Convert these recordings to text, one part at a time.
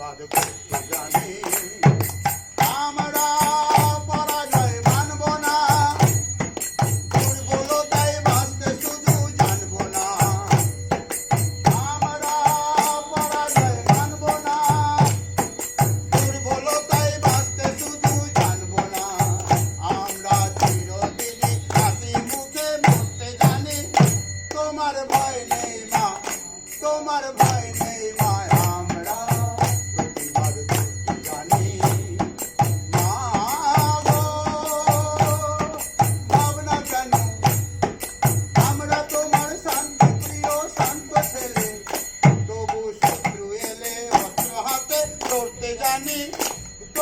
বাদ জানি আমরা tomar baile, ma, tomar baile, ma.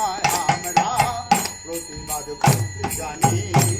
আমরা প্রতিবাদ করতে জানি।